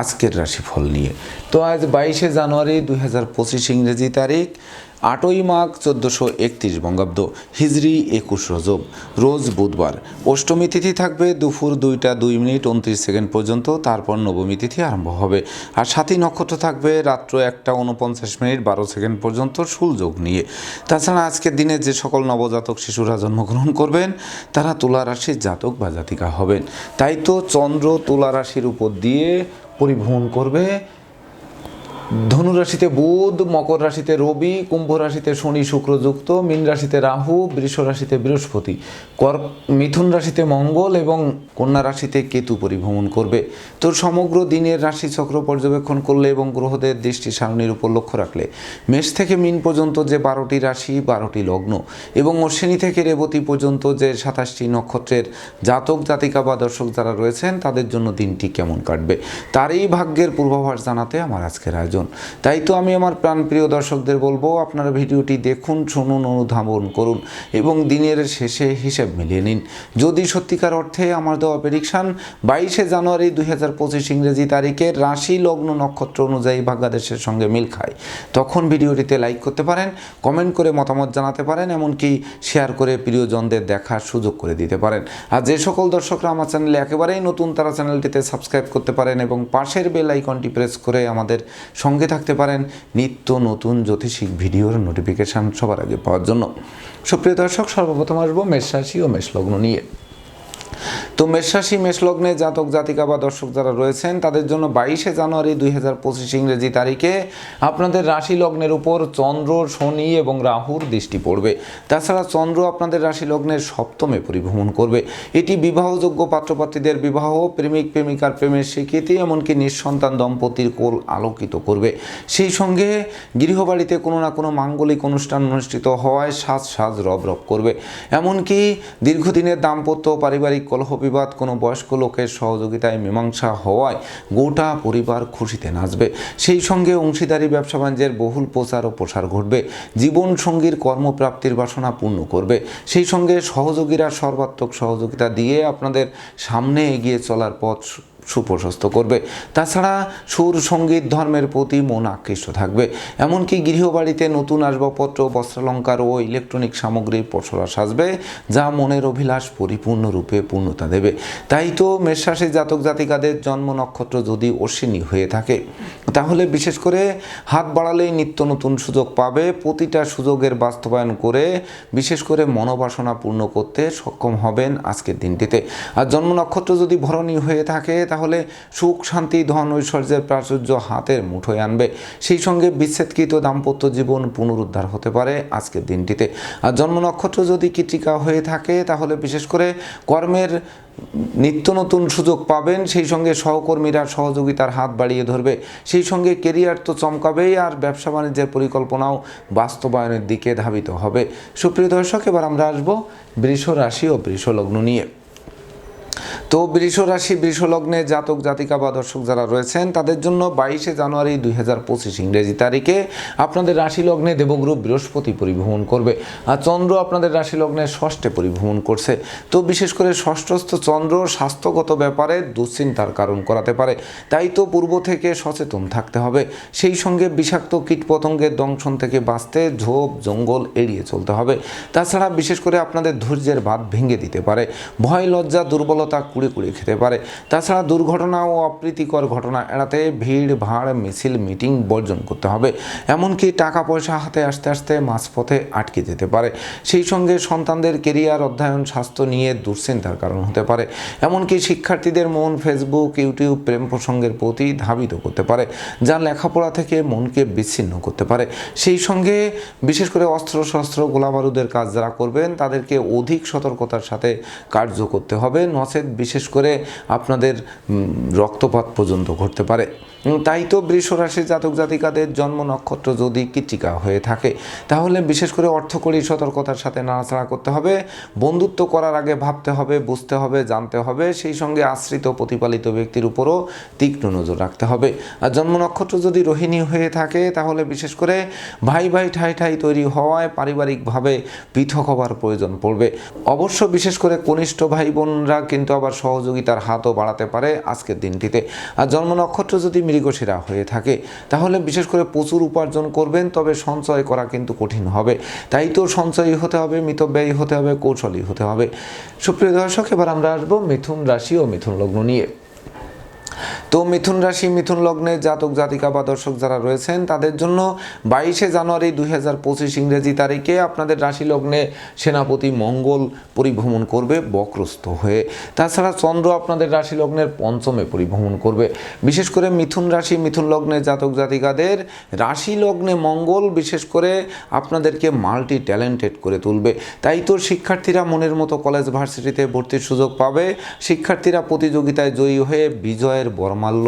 আজকের রাশিফল নিয়ে। তো আজ বাইশে জানুয়ারি দুই হাজার পঁচিশ ইংরেজি তারিখ, আটই মাঘ চোদ্দোশো একত্রিশ বঙ্গাব্দ, হিজরি একুশ রজব, রোজ বুধবার। অষ্টমী তিথি থাকবে দুপুর দুইটা দুই মিনিট উনত্রিশ সেকেন্ড পর্যন্ত, তারপর নবমী তিথি আরম্ভ হবে। আর সাথী নক্ষত্র থাকবে রাত্র একটা উনপঞ্চাশ মিনিট বারো সেকেন্ড পর্যন্ত সুলযোগ নিয়ে। তাছাড়া আজকের দিনে যে সকল নবজাতক শিশুরা জন্মগ্রহণ করবেন, তারা তুলা রাশির জাতক বা জাতিকা হবেন। তাই তো চন্দ্র তুলা রাশির উপর দিয়ে পরিভ্রমণ করবে ধনু রাশিতে বুধ, মকর রাশিতে রবি, কুম্ভ রাশিতে শনি, শুক্র যুক্ত, মীন রাশিতে রাহু, বৃষ রাশিতে বৃহস্পতি। কর, মিথুন রাশিতে মঙ্গল এবং কন্যা রাশিতে কেতু পরিভ্রমণ করবে। তো সমগ্র দিনের রাশি চক্র পর্যবেক্ষণ করলে এবং গ্রহদের দৃষ্টি সারণীর উপর লক্ষ্য রাখলে, মেষ থেকে মিন পর্যন্ত যে বারোটি রাশি, বারোটি লগ্ন এবং অশ্বিনী থেকে রেবতী পর্যন্ত যে সাতাশটি নক্ষত্রের জাতক, জাতিকা বা দর্শক যারা রয়েছেন, তাদের জন্য দিনটি কেমন কাটবে, তারই ভাগ্যের পূর্বাভাস জানাতে আমার আজকের আয়োজন। তাই তো আমি আমার প্রাণপ্রিয় দর্শকদের বলব, আপনারা ভিডিওটি দেখুন, শুনুন, অনুধাবন করুন এবং দিনের শেষে হিসেব মিলিয়ে নিন। যদি সত্যিকার অর্থে আমার দেওয়া প্রেডিকশান বাইশে জানুয়ারি দুই হাজার পঁচিশ ইংরেজি তারিখের রাশি লগ্ন নক্ষত্র অনুযায়ী ভাগ্যাদেশের সঙ্গে মিল খায়। তখন ভিডিওটিতে লাইক করতে পারেন কমেন্ট করে মতামত জানাতে পারেন, এমনকি শেয়ার করে প্রিয়জনদের দেখার সুযোগ করে দিতে পারেন। আর যে সকল দর্শকরা আমার চ্যানেলে একেবারেই নতুন, তারা চ্যানেলটিতে সাবস্ক্রাইব করতে পারেন এবং পাশের বেল আইকনটি প্রেস করে আমাদের সঙ্গে থাকতে পারেন নিত্য নতুন জ্যোতিষিক ভিডিওর নোটিফিকেশান সবার আগে পাওয়ার জন্য। সুপ্রিয় দর্শক, সর্বপ্রথম আসব মেষ রাশি ও মেষ লগ্ন নিয়ে। তো মেষরাশি, মেষলগ্নে জাতক, জাতিকা বা দর্শক যারা রয়েছেন, তাদের জন্য বাইশে জানুয়ারি দুই হাজার পঁচিশ ইংরেজি তারিখে আপনাদের রাশি লগ্নের উপর চন্দ্র, শনি এবং রাহুর দৃষ্টি পড়বে। তাছাড়া চন্দ্র আপনাদের রাশি লগ্নের সপ্তমে পরিভ্রমণ করবে। এটি বিবাহযোগ্য পাত্রপাত্রীদের বিবাহ, প্রেমিক, প্রেমিকার প্রেমের স্বীকৃতি, এমনকি নিঃসন্তান দম্পতির কোল আলোকিত করবে। সেই সঙ্গে গৃহবাড়িতে কোনো না কোনো মাঙ্গলিক অনুষ্ঠান অনুষ্ঠিত হওয়ায় সাজ সাজ রব রব করবে। এমনকি দীর্ঘদিনের দাম্পত্য পারিবারিক কলহ বিবাদ কোনো বয়স্ক লোকের সহযোগিতায় মীমাংসা হওয়ায় গোটা পরিবার খুশিতে নাচবে। সেই সঙ্গে অংশীদারি, ব্যবসা বাণিজ্যের বহুল প্রচার ও প্রসার ঘটবে। জীবন সঙ্গীর কর্মপ্রাপ্তির বাসনা পূর্ণ করবে। সেই সঙ্গে সহযোগীরা সর্বাত্মক সহযোগিতা দিয়ে আপনাদের সামনে এগিয়ে চলার পথ সুপ্রশস্ত করবে। তাছাড়া সুর, সংগীত, ধর্মের প্রতি মন আকৃষ্ট থাকবে। এমনকি গৃহবাড়িতে নতুন আসবাবপত্র, বস্ত্রালঙ্কার ও ইলেকট্রনিক সামগ্রীর পসরা সাজবে, যা মনের অভিলাষ পরিপূর্ণরূপে পূর্ণতা দেবে। তাই তো মেষরাশি জাতক জাতিকাদের জন্ম নক্ষত্র যদি অশ্বিনী হয়ে থাকে, তাহলে বিশেষ করে হাত বাড়ালেই নিত্য নতুন সুযোগ পাবে। প্রতিটা সুযোগের বাস্তবায়ন করে বিশেষ করে মনোবাসনা পূর্ণ করতে সক্ষম হবেন আজকের দিনটিতে। আর জন্ম নক্ষত্র যদি ভরণী হয়ে থাকে, তাহলে সুখ, শান্তি, ধন, ঐশ্বর্যের প্রাচুর্য হাতের মুঠোয় আনবে। সেই সঙ্গে বিচ্ছেদকৃত দাম্পত্য জীবন পুনরুদ্ধার হতে পারে আজকের দিনটিতে। আর জন্ম নক্ষত্র যদি কৃতিকা হয়ে থাকে, তাহলে বিশেষ করে কর্মের নিত্য নতুন সুযোগ পাবেন। সেই সঙ্গে সহকর্মীরা সহযোগিতার হাত বাড়িয়ে ধরবে। সেই সঙ্গে কেরিয়ার তো চমকাবেই, আর ব্যবসা বাণিজ্যের পরিকল্পনাও বাস্তবায়নের দিকে ধাবিত হবে। সুপ্রিয় দর্শক, এবার আমরা আসব বৃষ রাশি ও বৃষ লগ্ন নিয়ে। তো বৃষ রাশি বৃষ লগ্নে জাতক, জাতিকা বা দর্শক যারা রয়েছেন, তাদের জন্য বাইশে জানুয়ারি দুই হাজার পঁচিশ ইংরেজি তারিখে আপনাদের রাশি লগ্নে দেবগ্রহ বৃহস্পতি পরিভ্রমণ করবে। আর চন্দ্র আপনাদের রাশি লগ্নে ষষ্ঠে পরিভ্রমণ করছে। তো বিশেষ করে ষষ্ঠস্থ চন্দ্র স্বাস্থ্যগত ব্যাপারে দুশ্চিন্তার কারণ করাতে পারে। তাই তো পূর্ব থেকে সচেতন থাকতে হবে। সেই সঙ্গে বিষাক্ত কীটপতঙ্গের দংশন থেকে বাঁচতে ঝোপ, জঙ্গল এড়িয়ে চলতে হবে। তাছাড়া বিশেষ করে আপনাদের ধৈর্যের বাঁধ ভেঙে দিতে পারে। ভয়, লজ্জা, দুর্বলতা কুড়ে কুড়ে খেতে পারে। তাছাড়া দুর্ঘটনা ও অপ্রীতিকর ঘটনা এড়াতে ভিড়, ভাড়, মিছিল, মিটিং বর্জন করতে হবে। এমনকি টাকা পয়সা হাতে আসতে আসতে মাঝপথে আটকে যেতে পারে। সেই সঙ্গে সন্তানদের কেরিয়ার, অধ্যয়ন, স্বাস্থ্য নিয়ে দুশ্চিন্তার কারণ হতে পারে। এমনকি শিক্ষার্থীদের মন ফেসবুক, ইউটিউব প্রেম প্রসঙ্গের প্রতি ধাবিত করতে পারে, যা লেখাপড়া থেকে মনকে বিচ্ছিন্ন করতে পারে। সেই সঙ্গে বিশেষ করে অস্ত্র শস্ত্র গোলাবারুদের কাজ যারা করবেন, তাদেরকে অধিক সতর্কতার সাথে কার্য করতে হবে। নচেত বিশেষ করে আপনাদের রক্তপাত পর্যন্ত ঘটতে পারে। তাই তো বৃষ রাশি জাতক জাতিকাদের জন্ম নক্ষত্র যদি কৃতিকা হয়ে থাকে, তাহলে বিশেষ করে অর্থকরী সতর্কতার সাথে নাড়াচাড়া করতে হবে, বন্ধুত্ব করার আগে ভাবতে হবে, বুঝতে হবে, জানতে হবে, সেই সঙ্গে আশ্রিত প্রতিপালিত ব্যক্তির উপরও তীক্ষ্ণ নজর রাখতে হবে। আর জন্ম নক্ষত্র যদি রোহিণী হয়ে থাকে, তাহলে বিশেষ করে ভাই ভাই ঠাই ঠাই তৈরি হওয়ায় পারিবারিকভাবে পৃথক হবার প্রয়োজন পড়বে। অবশ্য বিশেষ করে কনিষ্ঠ ভাই বোনরা কিন্তু আবার সহযোগিতার হাতও বাড়াতে পারে আজকের দিনটিতে। আর জন্ম নক্ষত্র যদি মৃগশিরা হয়ে থাকে। তাহলে বিশেষ করে প্রচুর উপার্জন করবেন, তবে সঞ্চয় করা কিন্তু কঠিন হবে। তাই তো সঞ্চয়ী হতে হবে, মিতব্যয়ী হতে হবে, কৌশলী হতে হবে। সুপ্রিয় দর্শক, এবার আমরা আসব মিথুন রাশি ও মিথুন লগ্ন নিয়ে। তো মিথুন রাশি, মিথুন লগ্নে জাতক, জাতিকা বা দর্শক যারা রয়েছেন, তাদের জন্য বাইশে জানুয়ারি দুই হাজার পঁচিশ ইংরেজি তারিখে আপনাদের রাশি লগ্নে সেনাপতি মঙ্গল পরিভ্রমণ করবে, বক্রস্থ হয়ে। তাছাড়া চন্দ্র আপনাদের রাশি লগ্নের পঞ্চমে পরিভ্রমণ করবে। বিশেষ করে মিথুন রাশি, মিথুন লগ্নে জাতক জাতিকাদের রাশি লগ্নে মঙ্গল বিশেষ করে আপনাদেরকে মাল্টি ট্যালেন্টেড করে তুলবে। তাই তো শিক্ষার্থীরা মনের মতো কলেজ ভার্সিটিতে ভর্তির সুযোগ পাবে। শিক্ষার্থীরা প্রতিযোগিতায় জয়ী হয়ে বিজয়ের বর্মাল্য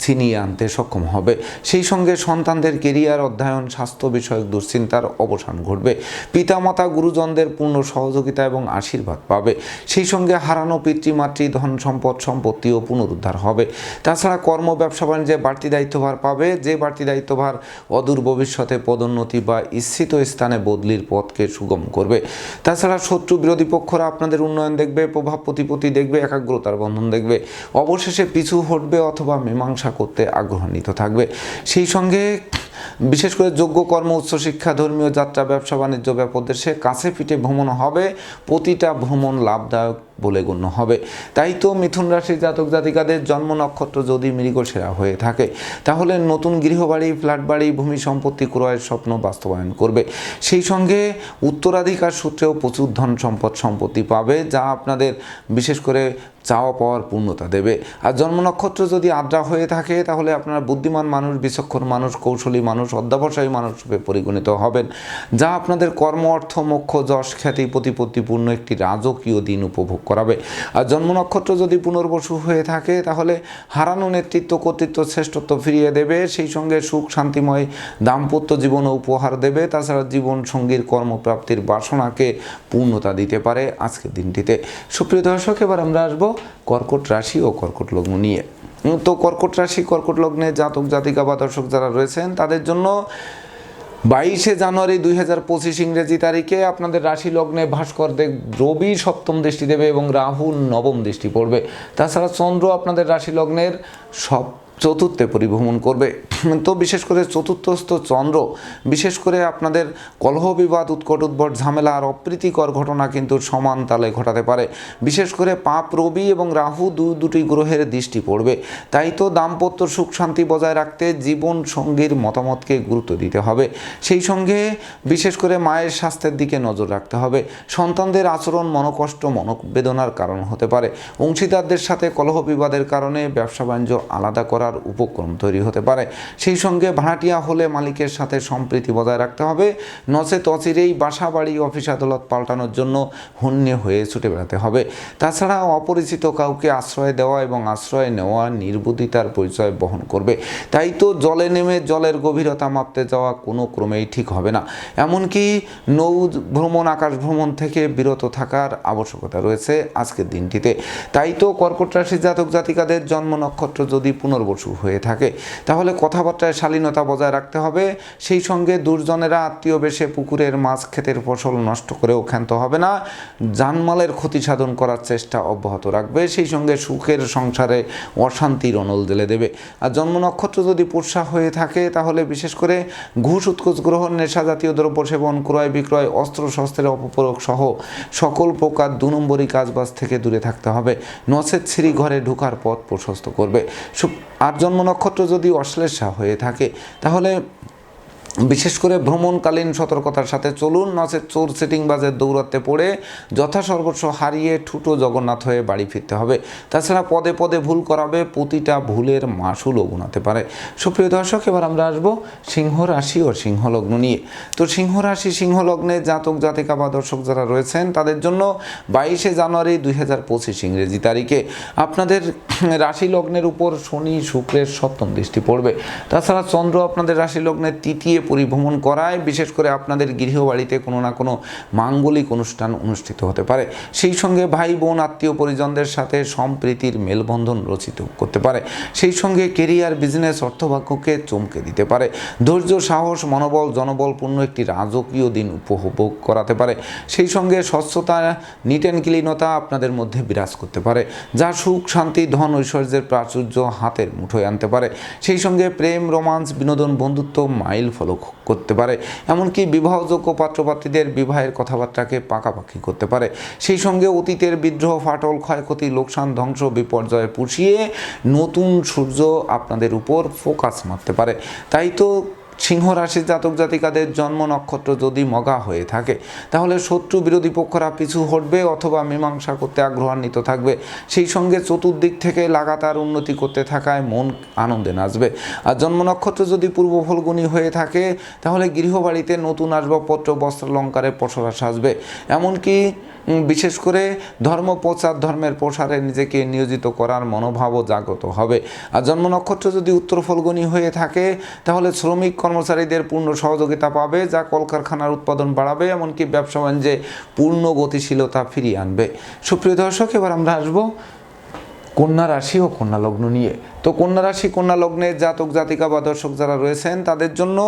ছিনিয়ে আনতে সক্ষম হবে। সেই সঙ্গে সন্তানদের কেরিয়ার, অধ্যয়ন, স্বাস্থ্য বিষয়ক দুশ্চিন্তার অবসান ঘটবে। পিতামাতা, গুরুজনদের পূর্ণ সহযোগিতা এবং আশীর্বাদ পাবে। সেই সঙ্গে হারানো পিতৃমাতৃ ধন সম্পদ, সম্পত্তিও পুনরুদ্ধার হবে। তাছাড়া কর্ম, ব্যবসা, বাণিজ্যে বাড়তি দায়িত্বভার পাবে। যে বাড়তি দায়িত্বভার অদূর ভবিষ্যতে পদোন্নতি বা ইচ্ছিত স্থানে বদলির পথকে সুগম করবে। তাছাড়া শত্রু বিরোধী পক্ষরা আপনাদের উন্নয়ন দেখবে, প্রভাব প্রতিপত্তি দেখবে, একাগ্রতার বন্ধন দেখবে। অবশেষে পিছু হটবে অথবা মীমাংসা করতে আগ্রহান্বিত থাকবে। সেই সঙ্গে বিশেষ করে যোগ্য কর্ম উচ্চশিক্ষা ধর্মীয় যাত্রা, ব্যবসা, বাণিজ্য ব্যাপদেশে কাছে পিঠে ভ্রমণ হবে। প্রতিটা ভ্রমণ লাভদায়ক বলে গণ্য হবে। তাই তো মিথুন রাশির জাতক জাতিকাদের জন্ম নক্ষত্র যদি মৃগসেরা হয়ে থাকে, তাহলে নতুন গৃহবাড়ি ফ্ল্যাট বাড়ি ভূমি সম্পত্তি ক্রয়ের স্বপ্ন বাস্তবায়ন করবে। সেই সঙ্গে উত্তরাধিকার সূত্রেও প্রচুর ধন সম্পদ সম্পত্তি পাবে, যা আপনাদের বিশেষ করে চাওয়া পাওয়ার পূর্ণতা দেবে। আর জন্ম নক্ষত্র যদি আদ্রা হয়ে থাকে, তাহলে আপনারা বুদ্ধিমান মানুষ, বিচক্ষণ মানুষ, কৌশলী মানুষ, অধ্যাবসায়ী মানুষ রূপে পরিগণিত হবেন, যা আপনাদের কর্ম, অর্থ, মোক্ষ, যশ, খ্যাতি, প্রতিপত্তিপূর্ণ একটি রাজকীয় দিন উপভোগ করাবে। আর জন্ম নক্ষত্র যদি পুনর্বসু হয়ে থাকে, তাহলে হারানো নেতৃত্ব কর্তৃত্ব শ্রেষ্ঠত্ব ফিরিয়ে দেবে, সেই সঙ্গে সুখ, শান্তিময় দাম্পত্য জীবন উপহার দেবে। তাছাড়া জীবন সঙ্গীর কর্মপ্রাপ্তির বাসনাকে পূর্ণতা দিতে পারে আজকের দিনটিতে। সুপ্রিয় দর্শক, এবার আমরা আসব কর্কট রাশি ও কর্কট লগ্ন নিয়ে। তো কর্কট রাশি, কর্কট লগ্নে জাতক, জাতিকা বা দর্শক যারা রয়েছেন, তাদের জন্য বাইশে জানুয়ারি দুই হাজার পঁচিশ ইংরেজি তারিখে আপনাদের রাশি লগ্নে ভাস্কর দেব রবি সপ্তম দৃষ্টি দেবে এবং রাহু নবম দৃষ্টি পড়বে। তাছাড়া চন্দ্র আপনাদের রাশি লগ্নের সব চতুর্থে পরিভ্রমণ করবে। তো বিশেষ করে চতুর্থস্থ চন্দ্র, বিশেষ করে আপনাদের কলহ বিবাদ, উৎকট উদ্ভট ঝামেলা আর অপ্রীতিকর ঘটনা কিন্তু সমান তালে ঘটাতে পারে। বিশেষ করে পাপ, রবি এবং রাহু দু দুটি গ্রহের দৃষ্টি পড়বে। তাই তো দাম্পত্য সুখ শান্তি বজায় রাখতে জীবন সঙ্গীর মতামতকে গুরুত্ব দিতে হবে। সেই সঙ্গে বিশেষ করে মায়ের স্বাস্থ্যের দিকে নজর রাখতে হবে। সন্তানদের আচরণ মনোকষ্ট মনোবেদনার কারণ হতে পারে। অংশীদারদের সাথে কলহ বিবাদের কারণে ব্যবসা বাণিজ্য আলাদা করার উপক্রম তৈরি হতে পারে। সেই সঙ্গে ভাড়াটিয়া হলে মালিকের সাথে সম্প্রীতি বজায় রাখতে হবে। নচেত অচিরেই বাসা বাড়ি অফিস আদালত পাল্টানোর জন্য হন্যে হয়ে ছুটে বেড়াতে হবে। তাছাড়া অপরিচিত কাউকে আশ্রয় দেওয়া এবং আশ্রয় নেওয়া নির্বুদ্ধিতার পরিচয় বহন করবে। তাই তো জলে নেমে জলের গভীরতা মাপতে যাওয়া কোনো ক্রমেই ঠিক হবে না। এমনকি নৌ ভ্রমণ, আকাশ ভ্রমণ থেকে বিরত থাকার আবশ্যকতা রয়েছে আজকের দিনটিতে। তাই তো কর্কট রাশি জাতক জাতিকাদের জন্ম নক্ষত্র যদি পুনর্বসু হয়ে থাকে। তাহলে কথাবার্তায় শালীনতা বজায় রাখতে হবে। সেই সঙ্গে দুর্জনেরা আত্মীয় বেশে পুকুরের মাছ ক্ষেতের ফসল নষ্ট করেও ক্ষান্ত হবে না। জানমালের ক্ষতি সাধন করার চেষ্টা অব্যাহত রাখবে। সেই সঙ্গে সুখের সংসারে অশান্তির অনল জেলে দেবে। আর জন্ম নক্ষত্র যদি পোষা হয়ে থাকে, তাহলে বিশেষ করে ঘুষ, উৎকোচ গ্রহণ, নেশা জাতীয় দ্রব্য সেবন, ক্রয় বিক্রয়, অস্ত্র, শস্ত্রের অপপ্রয়োগ সহ সকল প্রকার দু নম্বরী কাজবাজ থেকে দূরে থাকতে হবে। নচেত শ্রী ঘরে ঢোকার পথ প্রশস্ত করবে। আর জন্ম নক্ষত্র যদি অশ্লেষা হয়ে থাকে তাহলে বিশেষ করে ভ্রমণকালীন সতর্কতার সাথে চলুন নচে চোর সেটিং বাজের দৌরাত্মে পড়ে যথাসর্বস্ব হারিয়ে ঠুটো জগন্নাথ হয়ে বাড়ি ফিরতে হবে। তাছাড়া পদে পদে ভুল করাবে প্রতিটা ভুলের মাসুলও গুণাতে পারে। সুপ্রিয় দর্শক, এবার আমরা আসব সিংহ রাশি ও সিংহলগ্ন নিয়ে। তো সিংহ রাশি সিংহ লগ্নে জাতক, জাতিকা বা দর্শক যারা রয়েছেন, তাদের জন্য বাইশে জানুয়ারি দুই হাজার পঁচিশ ইংরেজি তারিখে আপনাদের রাশি লগ্নের উপর শনি, শুক্রের সপ্তম দৃষ্টি পড়বে। তাছাড়া চন্দ্র আপনাদের রাশি লগ্নের তৃতীয় পরিভ্রমণ করায়, বিশেষ করে আপনাদের গৃহবাড়িতে কোনো না কোনো মাঙ্গলিক অনুষ্ঠান অনুষ্ঠিত হতে পারে। সেই সঙ্গে ভাই, বোন, আত্মীয় পরিজনদের সাথে সম্প্রীতির মেলবন্ধন রচিত করতে পারে। সেই সঙ্গে কেরিয়ার, বিজনেস, অর্থভাগ্যকে চমকে দিতে পারে। ধৈর্য, সাহস, মনোবল, জনবলপূর্ণ একটি রাজকীয় দিন উপভোগ করাতে পারে। সেই সঙ্গে স্বচ্ছতা নিট অ্যান্ড ক্লিনতা আপনাদের মধ্যে বিরাজ করতে পারে, যা সুখ, শান্তি, ধন, ঐশ্বর্যের প্রাচুর্য হাতের মুঠোয় আনতে পারে। সেই সঙ্গে প্রেম, রোমান্স, বিনোদন, বন্ধুত্ব, মাইল ফলো করতে পারে। এমনকি বিবাহযোগ্য পাত্রপাত্রীদের বিবাহের কথাবার্তাকে পাকাপাকি করতে পারে। সেই সঙ্গে অতীতের বিদ্রোহ, ফাটল, ক্ষয়ক্ষতি, লোকসান, ধ্বংস, বিপর্যয় পুষিয়ে নতুন সূর্য আপনাদের উপর ফোকাস মারতে পারে। তাই তো সিংহ রাশির জাতক জাতিকাদের জন্ম নক্ষত্র যদি মগা হয়ে থাকে, তাহলে শত্রু বিরোধী পক্ষরা পিছু হটবে অথবা মীমাংসা করতে আগ্রহান্বিত থাকবে। সেই সঙ্গে চতুর্দিক থেকে লাগাতার উন্নতি করতে থাকায় মন আনন্দে নাচবে। আর জন্ম নক্ষত্র যদি পূর্ব ফলগুনি হয়ে থাকে, তাহলে গৃহবাড়িতে নতুন আসবাবপত্র বস্ত্রালঙ্কারে পসরা সাজবে। এমনকি বিশেষ করে ধর্ম প্রচার, ধর্মের প্রসারে নিজেকে নিয়োজিত করার মনোভাবও জাগ্রত হবে। আর জন্ম নক্ষত্র যদি উত্তর ফলগুনি হয়ে থাকে, তাহলে শ্রমিক কর্মচারীদের পূর্ণ সহযোগিতা পাবে, যা কলকারখানার উৎপাদন বাড়াবে, এমনকি ব্যবসা বাণিজ্যে পূর্ণ গতিশীলতা ফিরিয়ে আনবে। সুপ্রিয় দর্শক, এবার আমরা আসব কন্যা রাশি ও কন্যা লগ্ন নিয়ে। তো কন্যা রাশি, কন্যা লগ্নের জাতক জাতিকা বা দর্শক যারা রয়েছেন, তাদের জন্য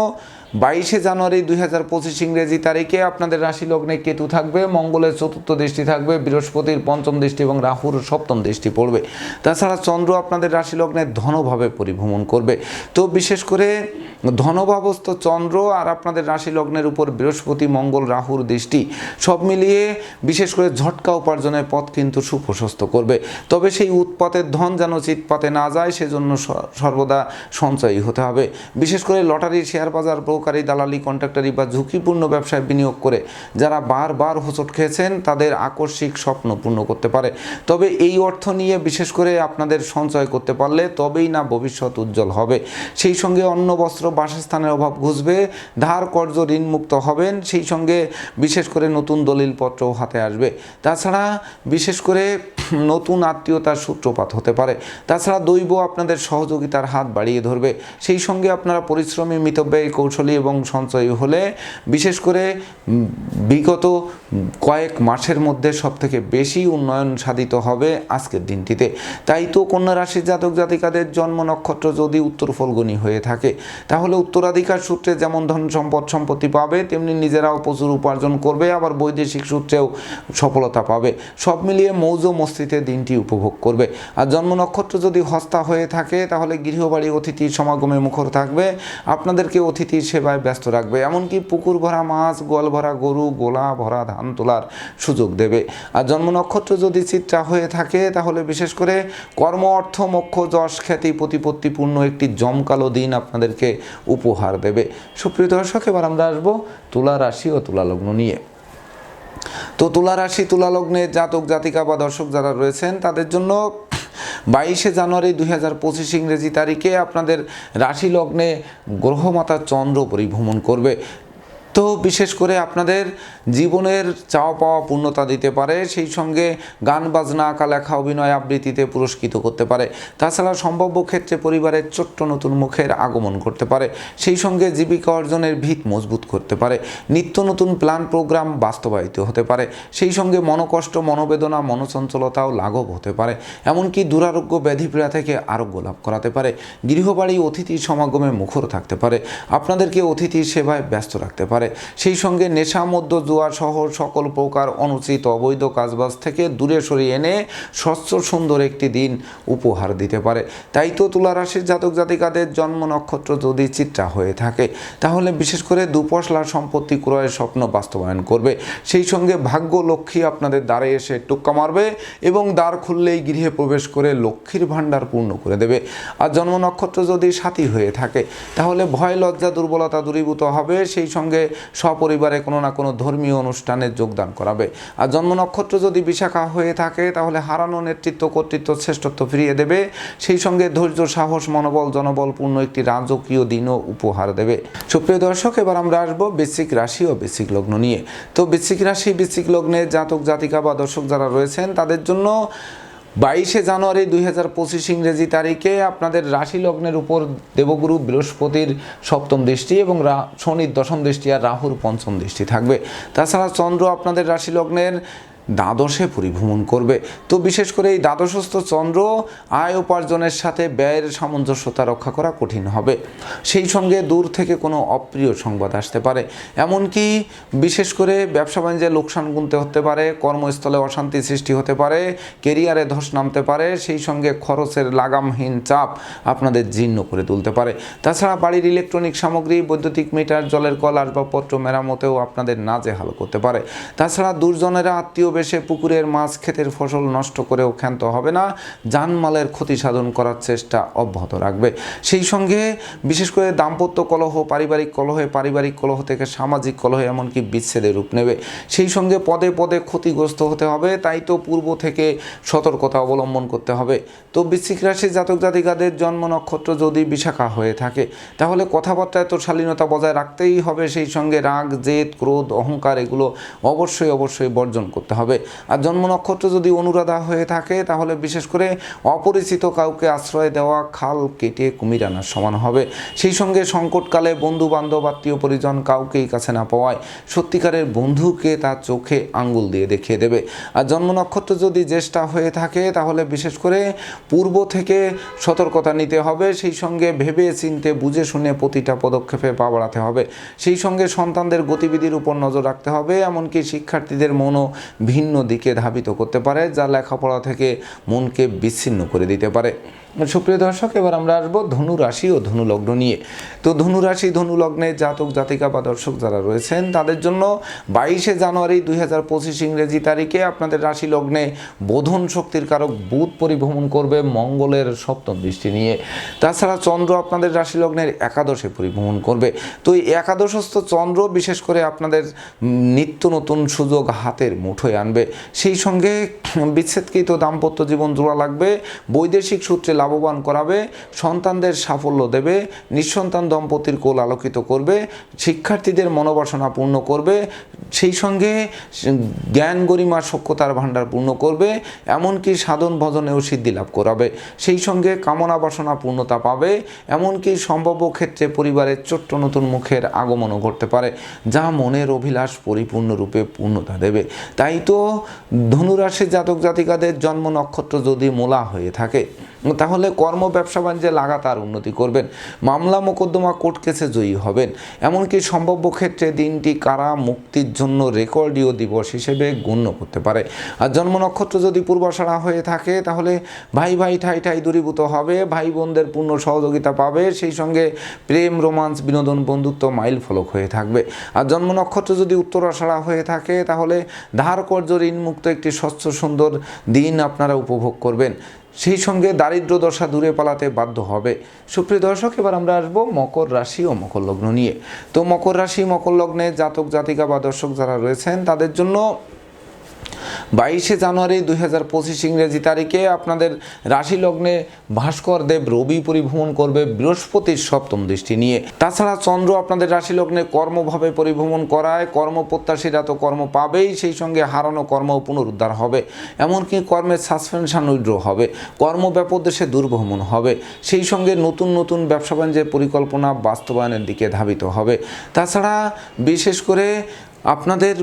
বাইশে জানুয়ারি দুই হাজার পঁচিশ ইংরেজি তারিখে আপনাদের রাশি লগ্নে কেতু থাকবে, মঙ্গলের চতুর্থ দৃষ্টি থাকবে, বৃহস্পতির পঞ্চম দৃষ্টি এবং রাহুর সপ্তম দৃষ্টি পড়বে। তাছাড়া চন্দ্র আপনাদের রাশি লগ্নে ধনভাবে পরিভ্রমণ করবে। তো বিশেষ করে ধনভাবস্থ চন্দ্র আর আপনাদের রাশি লগ্নের উপর বৃহস্পতি, মঙ্গল, রাহুর দৃষ্টি সব মিলিয়ে বিশেষ করে ঝটকা উপার্জনের পথ কিন্তু সুপ্রশস্ত করবে। তবে সেই উৎপাতের ধন যেন চিৎপাতে না যায়, সেজন্য সর্বদা সঞ্চয়ী হতে হবে। বিশেষ করে লটারি শেয়ার বাজার ব্রোকারি দালালি, কন্ট্রাক্টারি বা ঝুঁকিপূর্ণ ব্যবসায় বিনিয়োগ করে যারা বারবার হোঁচট খেয়েছেন, তাদের আকস্মিক স্বপ্ন পূর্ণ করতে পারে। তবে এই অর্থ নিয়ে বিশেষ করে আপনাদের সঞ্চয় করতে পারলে তবেই না ভবিষ্যৎ উজ্জ্বল হবে। সেই সঙ্গে অন্ন, বস্ত্র, বাসস্থানের অভাব ঘুষবে, ধার কর্য ঋণমুক্ত হবেন, সেই সঙ্গে বিশেষ করে নতুন দলিলপত্রও হাতে আসবে। তাছাড়া বিশেষ করে নতুন আত্মীয়তার সূত্রপাত হতে পারে। তাছাড়া দৈব আপনাদের সহযোগিতার হাত বাড়িয়ে ধরবে। সেই সঙ্গে আপনারা পরিশ্রমী, মিতব্যয়ী, কৌশলী এবং সঞ্চয় হলে বিশেষ করে বিগত কয়েক মাসের মধ্যে সবথেকে বেশি উন্নয়ন সাধিত হবে আজকের দিনটিতে। তাই তো কন্যা রাশির জাতক জাতিকাদের জন্ম নক্ষত্র যদি উত্তর ফলগুনি হয়ে থাকে, তাহলে উত্তরাধিকার সূত্রে যেমন ধন সম্পদ সম্পত্তি পাবে, তেমনি নিজেরাও প্রচুর উপার্জন করবে, আবার বৈদেশিক সূত্রেও সফলতা পাবে। সব মিলিয়ে মৌজ মস্তিতে দিনটি উপভোগ করবে। আর জন্ম নক্ষত্র যদি হস্তা হয়ে থাকে, তাহলে গৃহবাড়ি অতিথির সমাগমে মুখর থাকবে। আপনাদেরকে অতিথির সেবায় ব্যস্ত রাখবে। এমনকি পুকুর ভরা মাছ, গোয়াল ভরা গরু, গোলা ভরা ধান তোলার সুযোগ দেবে। আর জন্ম নক্ষত্র যদি চিত্রা হয়ে থাকে, তাহলে বিশেষ করে কর্ম, অর্থ, মোক্ষ, যশ, খ্যাতি, প্রতিপত্তিপূর্ণ একটি জমকালো দিন আপনাদেরকে উপহার দেবে। সুপ্রিয় দর্শক, এবার আমরা আসব তুলা রাশি ও তুলা লগ্ন নিয়ে। তো তুলা রাশি, তুলা লগ্নে জাতক, জাতিকা বা দর্শক যারা রয়েছেন, তাদের জন্য বাইশে জানুয়ারি দুই হাজার পঁচিশ ইংরেজি তারিখে আপনাদের রাশি লগ্নে গ্রহমাতা চন্দ্র পরিভ্রমণ করবে। তো বিশেষ করে আপনাদের জীবনের চাওয়া পাওয়া পূর্ণতা দিতে পারে, সেই সঙ্গে গান, বাজনা আঁকা লেখা, অভিনয় আবৃত্তিতে পুরস্কৃত করতে পারে। তাছাড়া সম্ভাব্য ক্ষেত্রে পরিবারের ছোট্ট নতুন মুখের আগমন করতে পারে, সেই সঙ্গে জীবিকা অর্জনের ভিত মজবুত করতে পারে, নিত্য নতুন প্ল্যান প্রোগ্রাম বাস্তবায়িত হতে পারে, সেই সঙ্গে মনোকষ্ট, মনোবেদনা, মনোচঞ্চলতাও লাঘব হতে পারে। এমনকি দুরারোগ্য ব্যাধিপীড়া থেকে আরোগ্য লাভ করাতে পারে, গৃহবাড়ি অতিথি সমাগমে মুখর থাকতে পারে, আপনাদেরকে অতিথির সেবায় ব্যস্ত রাখতে পারে। সেই সঙ্গে নেশা মধ্য জুয়া সহ সকল প্রকার অনুচিত অবৈধ কাজবাজ থেকে দূরে সরিয়ে এনে স্বচ্ছ, সুন্দর একটি দিন উপহার দিতে পারে। তাই তো তুলা রাশির জাতক জাতিকাদের জন্ম নক্ষত্র যদি চিত্রা হয়ে থাকে, তাহলে বিশেষ করে দুপশলা সম্পত্তি ক্রয়ের স্বপ্ন বাস্তবায়ন করবে। সেই সঙ্গে ভাগ্য লক্ষ্মী আপনাদের দ্বারে এসে টুক্কা মারবে এবং দ্বার খুললেই গৃহে প্রবেশ করে লক্ষ্মীর ভাণ্ডার পূর্ণ করে দেবে। আর জন্ম নক্ষত্র যদি সাথী হয়ে থাকে, তাহলে ভয়, লজ্জা, দুর্বলতা দূরীভূত হবে। সেই সঙ্গে সপরিবারে কোনো না কোনো ধর্মীয় অনুষ্ঠানে যোগদান করাবে। আর জন্ম নক্ষত্র যদি বিশাখা হয়ে থাকে, তাহলে হারানো নেতৃত্ব, কর্তৃত্ব, শ্রেষ্ঠত্ব ফিরিয়ে দেবে। সেই সঙ্গে ধৈর্য, সাহস, মনোবল, জনবলপূর্ণ একটি রাজকীয় দিনও উপহার দেবে। সুপ্রিয় দর্শক, এবার আমরা আসব বেসিক রাশি ও বেসিক লগ্ন নিয়ে। তো বেসিক রাশি বেসিক লগ্নে জাতক জাতিকা বা দর্শক যারা রয়েছেন, তাদের জন্য বাইশে জানুয়ারি দুই হাজার পঁচিশ ইংরেজি তারিখে আপনাদের রাশি লগ্নের উপর দেবগুরু বৃহস্পতির সপ্তম দৃষ্টি এবং শনির দশম দৃষ্টি আর রাহুর পঞ্চম দৃষ্টি থাকবে। তাছাড়া চন্দ্র আপনাদের রাশি লগ্নের দ্বাদশে পরিভ্রমণ করবে। তো বিশেষ করে এই দ্বাদশস্থ চন্দ্র আয় উপার্জনের সাথে ব্যয়ের সামঞ্জস্যতা রক্ষা করা কঠিন হবে। সেই সঙ্গে দূর থেকে কোনো অপ্রিয় সংবাদ আসতে পারে। এমনকি বিশেষ করে ব্যবসা বাণিজ্যে লোকসান গুনতে হতে পারে, কর্মস্থলে অশান্তি সৃষ্টি হতে পারে, কেরিয়ারে ধস নামতে পারে, সেই সঙ্গে খরচের লাগামহীন চাপ আপনাদের জীর্ণ করে তুলতে পারে। তাছাড়া বাড়ির ইলেকট্রনিক সামগ্রী, বৈদ্যুতিক মিটার, জলের কল, আসবাবপত্র মেরামতেও আপনাদের নাজেহাল করতে পারে। তাছাড়া দুর্জনেরা আত্মীয় বেশে পুকুরের মাছ ক্ষেতের ফসল নষ্ট করেও ক্ষান্ত হবে না, জানমালের ক্ষতি সাধন করার চেষ্টা অব্যাহত রাখবে। সেই সঙ্গে বিশেষ করে দাম্পত্য কলহ, পারিবারিক কলহে, পারিবারিক কলহ থেকে সামাজিক কলহে এমনকি বিচ্ছেদের রূপ নেবে। সেই সঙ্গে পদে পদে ক্ষতিগ্রস্ত হতে হবে, তাই তো পূর্ব থেকে সতর্কতা অবলম্বন করতে হবে। তো বৃশ্চিক রাশির জাতক জাতিকাদের জন্ম নক্ষত্র যদি বিশাখা হয়ে থাকে, তাহলে কথাবার্তায় তো শালীনতা বজায় রাখতেই হবে। সেই সঙ্গে রাগ, জেদ, ক্রোধ, অহংকার এগুলো অবশ্যই অবশ্যই বর্জন করতে হবে। আর জন্ম নক্ষত্র যদি অনুরাধা হয়ে থাকে, তাহলে বিশেষ করে অপরিচিত কাউকে আশ্রয় দেওয়া, খাল কেটে কুমির আনার সমান হবে। সেই সঙ্গে সংকটকালে বন্ধু বান্ধব আত্মীয় পরিজন কাউকেই কাছে না পাওয়ায় সত্যিকারের বন্ধুকে তার চোখে আঙ্গুল দিয়ে দেখিয়ে দেবে। আর জন্ম নক্ষত্র যদি জ্যেষ্ঠা হয়ে থাকে, তাহলে বিশেষ করে পূর্ব থেকে সতর্কতা নিতে হবে, সেই সঙ্গে ভেবে চিনতে বুঝে শুনে প্রতিটা পদক্ষেপে পা বাড়াতে হবে। সেই সঙ্গে সন্তানদের গতিবিধির উপর নজর রাখতে হবে, এমনকি শিক্ষার্থীদের মনও ভিন্ন দিকে ধাবিত করতে পারে, যা লেখাপড়া থেকে মনকে বিচ্ছিন্ন করে দিতে পারে। সুপ্রিয় দর্শক, এবার আমরা আসব ধনু রাশি ও ধনু লগ্ন নিয়ে। তো ধনু রাশি, ধনু লগ্নে জাতক, জাতিকা বা দর্শক যারা রয়েছেন, তাদের জন্য বাইশে জানুয়ারি দুই হাজার পঁচিশ ইংরেজি তারিখে আপনাদের রাশি লগ্নে বোধন শক্তির কারক বুধ পরিভ্রমণ করবে মঙ্গলের সপ্তম দৃষ্টি নিয়ে। তাছাড়া চন্দ্র আপনাদের রাশি লগ্নের একাদশে পরিভ্রমণ করবে। তো এই একাদশস্থ চন্দ্র বিশেষ করে আপনাদের নিত্য নতুন সুযোগ হাতের মুঠোয় আনবে। সেই সঙ্গে বিচ্ছেদকৃত দাম্পত্য জীবন জোড়া লাগবে। বৈদেশিক সূত্রে লাভবান করাবে, সন্তানদের সাফল্য দেবে, নিঃসন্তান দম্পতির কোল আলোকিত করবে, শিক্ষার্থীদের মনোবাসনা পূর্ণ করবে, সেই সঙ্গে জ্ঞান গরিমা সক্ষতার ভাণ্ডার পূর্ণ করবে, এমনকি সাধন ভজনেও সিদ্ধি লাভ করাবে। সেই সঙ্গে কামনা বাসনা পূর্ণতা পাবে, এমনকি সম্ভাব্য ক্ষেত্রে পরিবারের ছোট্ট নতুন মুখের আগমনও ঘটতে পারে, যা মনের অভিলাষ পরিপূর্ণরূপে পূর্ণতা দেবে। তাই তো ধনুরাশির জাতক জাতিকাদের জন্ম নক্ষত্র যদি মোলা হয়ে থাকে তাহলে কর্ম ব্যবসা বাণিজ্যে লাগাতার উন্নতি করবেন। মামলা মোকদ্দমা কোর্ট কেসে জয়ী হবেন। এমনকি সম্ভাব্য ক্ষেত্রে দিনটি কারা মুক্তির জন্য রেকর্ডীয় দিবস হিসেবে গণ্য করতে পারে। আর জন্ম নক্ষত্র যদি পূর্বাশারা হয়ে থাকে, তাহলে ভাই ভাই ঠাই ঠাই দূরীভূত হবে, ভাই বোনদের পূর্ণ সহযোগিতা পাবে, সেই সঙ্গে প্রেম, রোমান্স, বিনোদন, বন্ধুত্ব মাইল ফলক হয়ে থাকবে। আর জন্ম নক্ষত্র যদি উত্তরাষাঢ়া হয়ে থাকে, তাহলে ধার কর্য ঋণমুক্ত একটি স্বচ্ছ, সুন্দর দিন আপনারা উপভোগ করবেন। সেই সঙ্গে দারিদ্র দশা দূরে পালাতে বাধ্য হবে। সুপ্রিয় দর্শক, এবার আমরা আসব মকর রাশি ও মকর লগ্ন নিয়ে। তো মকর রাশি, মকর লগ্নে জাতক জাতিকা বা দর্শক যারা রয়েছেন, তাদের জন্য বাইশে জানুয়ারি দুই হাজার পঁচিশ ইংরেজি তারিখে আপনাদের রাশি লগ্নে ভাস্কর দেব রবি পরিভ্রমণ করবে বৃহস্পতির সপ্তম দৃষ্টি নিয়ে। তাছাড়া চন্দ্র আপনাদের রাশি লগ্নে কর্মভাবে পরিভ্রমণ করায় কর্মপ্রত্যাশীরা তো কর্ম পাবেই, সেই সঙ্গে হারানো কর্ম পুনরুদ্ধার হবে। এমনকি কর্মের সাসপেনশন উইড্র হবে। কর্ম ব্যাপদেশে দুর্ভ্রমণ হবে। সেই সঙ্গে নতুন নতুন ব্যবসা বাণিজ্যের পরিকল্পনা বাস্তবায়নের দিকে ধাবিত হবে। তাছাড়া বিশেষ করে আপনাদের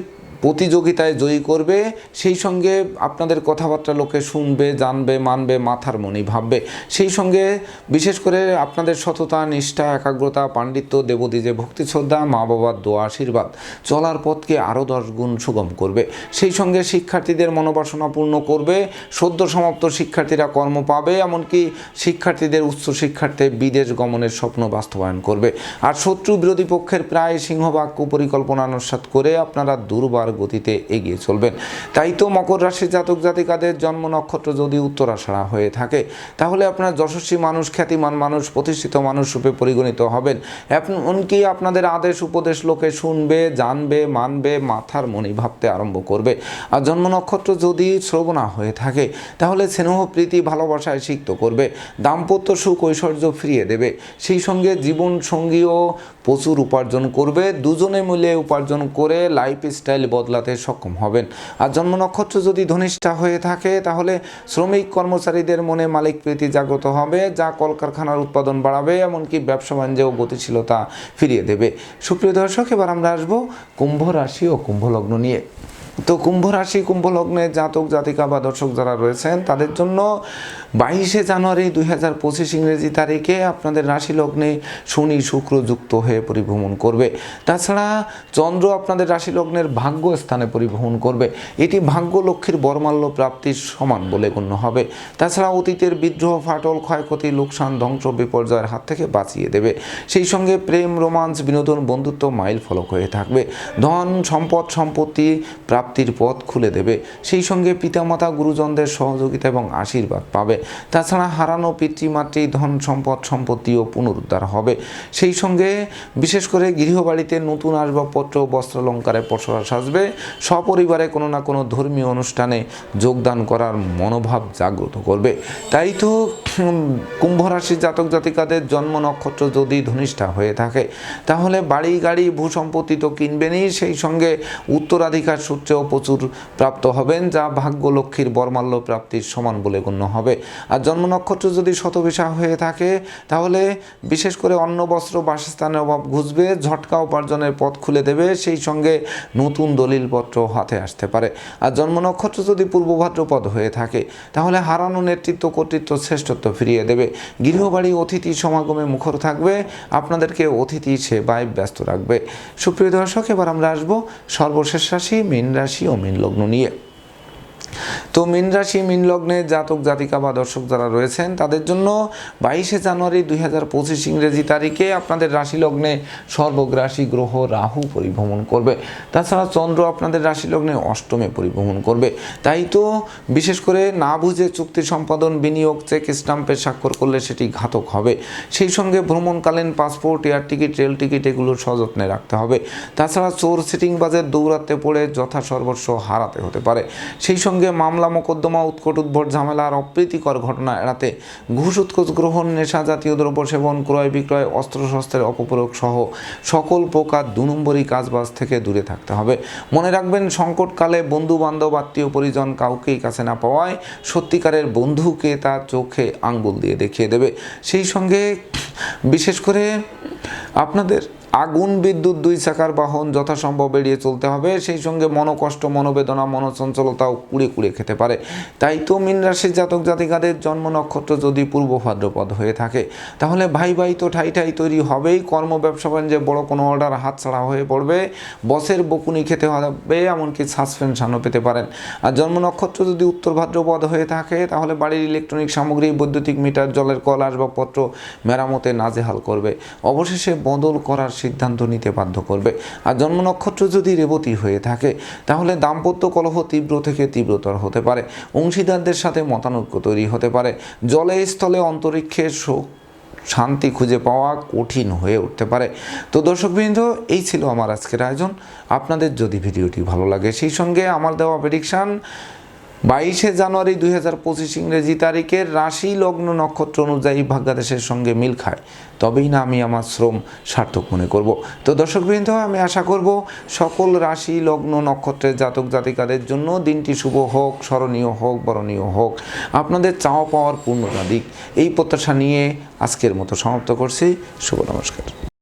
প্রতিযোগিতায় জয়ী করবে, সেই সঙ্গে আপনাদের কথাবার্তা লোকে শুনবে, জানবে, মানবে, মাথার মনি ভাববে। সেই সঙ্গে বিশেষ করে আপনাদের সততা, নিষ্ঠা, একাগ্রতা, পাণ্ডিত্য দেবদীজে ভক্তি শ্রদ্ধা, মা বাবার দোয়া, আশীর্বাদ, চলার পথকে আরও দশ গুণ সুগম করবে। সেই সঙ্গে শিক্ষার্থীদের মনোবাসনা পূর্ণ করবে, সদ্য সমাপ্ত শিক্ষার্থীরা কর্ম পাবে, এমনকি শিক্ষার্থীদের উচ্চ শিক্ষার্থে বিদেশ গমনের স্বপ্ন বাস্তবায়ন করবে। আর শত্রু বিরোধী পক্ষের প্রায় সিংহভাগ পরিকল্পনা অনুসাদ করে আপনারা দুর্বার গতিতে এগিয়ে চলবেন। তাই তো মকর রাশির জাতক জাতিকাদের জন্ম নক্ষত্র যদি উত্তরাষাড়া হয়ে থাকে, তাহলে আপনার যশস্বী মানুষ, খ্যাতিমান মানুষ, প্রতিষ্ঠিত মানুষ রূপে পরিগণিত হবেন। এমনকি আপনাদের আদেশ, উপদেশ লোকে শুনবে, জানবে, মানবে, মাথার মনি ভাবতে আরম্ভ করবে। আর জন্ম নক্ষত্র যদি শ্রবণা হয়ে থাকে, তাহলে স্নেহ, প্রীতি, ভালোবাসায় সিক্ত করবে। দাম্পত্য সুখ, ঐশ্বর্য ফিরিয়ে দেবে। সেই সঙ্গে জীবন সঙ্গীও প্রচুর উপার্জন করবে। দুজনে মিলে উপার্জন করে লাইফ স্টাইল বদলাতে সক্ষম হবেন। আর জন্ম নক্ষত্র যদি ধনিষ্ঠা হয়ে থাকে, তাহলে শ্রমিক কর্মচারীদের মনে মালিক প্রীতি জাগ্রত হবে, যা কলকারখানার উৎপাদন বাড়াবে, এমনকি ব্যবসা বাণিজ্যেও গতিশীলতা ফিরিয়ে দেবে। সুপ্রিয় দর্শক, এবার আমরা আসব কুম্ভ রাশি ও কুম্ভ লগ্ন নিয়ে। তো কুম্ভ রাশি, কুম্ভ লগ্নে জাতক, জাতিকা বা দর্শক যারা রয়েছেন, তাদের জন্য বাইশে জানুয়ারি দুই হাজার পঁচিশ ইংরেজি তারিখে আপনাদের রাশি লগ্নে শনি, শুক্র যুক্ত হয়ে পরিভ্রমণ করবে। তাছাড়া চন্দ্র আপনাদের রাশি লগ্নের ভাগ্য স্থানে পরিভ্রমণ করবে। এটি ভাগ্য লক্ষ্মীর বর্মাল্য প্রাপ্তির সমান বলে গণ্য হবে। তাছাড়া অতীতের বিদ্রোহ, ফাটল, ক্ষয়ক্ষতি, লোকসান, ধ্বংস, বিপর্যয়ের হাত থেকে বাঁচিয়ে দেবে। সেই সঙ্গে প্রেম, রোমান্স, বিনোদন, বন্ধুত্ব মাইল ফলক হয়ে থাকবে। ধন, সম্পদ, সম্পত্তি প্রাপ্তির পথ খুলে দেবে। সেই সঙ্গে পিতামাতা, গুরুজনদের সহযোগিতা এবং আশীর্বাদ পাবে। তাছাড়া হারানো পিতৃমাতৃ, ধন সম্পদ, সম্পত্তিও পুনরুদ্ধার হবে। সেই সঙ্গে বিশেষ করে গৃহবাড়িতে নতুন আসবাবপত্র, বস্ত্রালঙ্কারে পসরা সাজবে। সপরিবারে কোনো না কোনো ধর্মীয় অনুষ্ঠানে যোগদান করার মনোভাব জাগ্রত করবে। তাই তো কুম্ভ রাশির জাতক জাতিকাদের জন্ম নক্ষত্র যদি ধনিষ্ঠা হয়ে থাকে, তাহলে বাড়ি, গাড়ি, ভূসম্পত্তি তো কিনবেনই, সেই সঙ্গে উত্তরাধিকার সূত্রেও প্রচুর প্রাপ্ত হবেন, যা ভাগ্য লক্ষ্মীর বর্মাল্য প্রাপ্তির সমান বলে গণ্য হবে। আর জন্ম নক্ষত্র যদি শতবিশা হয়ে থাকে, তাহলে বিশেষ করে অন্ন, বস্ত্র, বাসস্থানের অভাব ঘুষবে, ঝটকা উপার্জনের পথ খুলে দেবে, সেই সঙ্গে নতুন দলিলপত্র হাতে আসতে পারে। আর জন্ম নক্ষত্র যদি পূর্ব ভাদ্রপদ হয়ে থাকে, তাহলে হারানো নেতৃত্ব, কর্তৃত্ব, শ্রেষ্ঠত্ব ফিরিয়ে দেবে। গৃহবাড়ি অতিথি সমাগমে মুখর থাকবে। আপনাদেরকে অতিথি সেবায় ব্যস্ত রাখবে। সুপ্রিয় দর্শক, এবার আমরা আসব সর্বশেষ রাশি, মীন রাশি ও মীন লগ্ন নিয়ে। মীন রাশি, মীন লগ্নে জাতক, জাতিকা বা দর্শক যারা রয়েছেন, তাদের জন্য বাইশে জানুয়ারি দুই হাজার পঁচিশ ইংরেজি তারিখে আপনাদের রাশি লগ্নে সর্বগ্রাসী গ্রহ রাহু পরিভ্রমণ করবে। তাছাড়া চন্দ্র আপনাদের রাশি লগ্নে অষ্টমে পরিভ্রমণ করবে। তাই তো বিশেষ করে না বুঝে চুক্তি সম্পাদন, বিনিয়োগ, চেক স্টাম্পে স্বাক্ষর করলে সেটি ঘাতক হবে। সেই সঙ্গে ভ্রমণকালীন passport, air ticket, rail ticket এগুলো সযত্নে রাখতে হবে। তাছাড়া চোর সিটিং বাজের দৌড়াতে পড়ে যথা সর্বস্ব হারাতে হতে পারে। সেই সঙ্গে মামলা মোকদ্দমা, উৎকট উদ্ভট ঝামেলা আর অপ্রীতিকর ঘটনা এড়াতে ঘুষ, উৎকোচ, গ্রহণ, নেশা জাতীয় দ্রব্য সেবন, ক্রয় বিক্রয়, অস্ত্রশস্ত্রের অপপ্রয়োগ সহ সকল প্রকার দু নম্বরী কাজবাজ থেকে দূরে থাকতে হবে। মনে রাখবেন, সংকটকালে বন্ধু বান্ধব আত্মীয় পরিজন কাউকেই কাছে না পাওয়ায় সত্যিকারের বন্ধুকে তার চোখে আঙ্গুল দিয়ে দেখিয়ে দেবে। সেই সঙ্গে বিশেষ করে আপনাদের আগুন, বিদ্যুৎ, দুই চাকার বাহন যথাসম্ভব এড়িয়ে চলতে হবে। সেই সঙ্গে মনোকষ্ট, মনোবেদনা, মনোচঞ্চলতাও কুড়ে কুড়ে খেতে পারে। তাই তো মীন রাশির জাতক জাতিকাদের জন্ম নক্ষত্র যদি পূর্ব ভাদ্রপদ হয়ে থাকে, তাহলে ভাই ভাই তো ঠাই ঠাই তৈরি হবেই। কর্ম, ব্যবসা, বাণিজ্যে বড় কোনো অর্ডার হাতছাড়া হয়ে পড়বে। বসের বকুনি খেতে হবে, এমনকি সাসপেনশনও পেতে পারেন। আর জন্ম নক্ষত্র যদি উত্তর ভাদ্রপদ হয়ে থাকে, তাহলে বাড়ির ইলেকট্রনিক সামগ্রী, বৈদ্যুতিক মিটার জলের কল, আসবাবপত্র মেরামতে নাজেহাল করবে। অবশেষে বদল করার সিদ্ধান্ত নিতে বাধ্য করবে। আর জন্ম নক্ষত্র যদি রেবতী হয়ে থাকে, তাহলে দাম্পত্য কলহ তীব্র থেকে তীব্রতর হতে পারে। অংশীদারদের সাথে মতানৈক্য তৈরি হতে পারে। জলে স্থলে অন্তরিক্ষে শোক শান্তি খুঁজে পাওয়া কঠিন হয়ে উঠতে পারে। তো দর্শকবৃন্দ, এই ছিল আমার আজকের আয়োজন। আপনাদের যদি ভিডিওটি ভালো লাগে, সেই সঙ্গে আমার দেওয়া প্রেডিকশান বাইশে জানুয়ারি দুই হাজার পঁচিশ ইংরেজি তারিখের রাশি লগ্ন নক্ষত্র অনুযায়ী ভাগ্যাদেশের সঙ্গে মিল খায়। তবেই না আমি আমার শ্রম সার্থক মনে করব। তো দর্শকবৃন্দ, আমি আশা করব সকল রাশি লগ্ন নক্ষত্রের জাতক জাতিকাদের জন্য দিনটি শুভ হোক, স্মরণীয় হোক, বরণীয় হোক। আপনাদের চাওয়া পাওয়ার পূর্ণতা দিক। এই প্রত্যাশা নিয়ে আজকের মতো সমাপ্ত করছি। শুভ নমস্কার।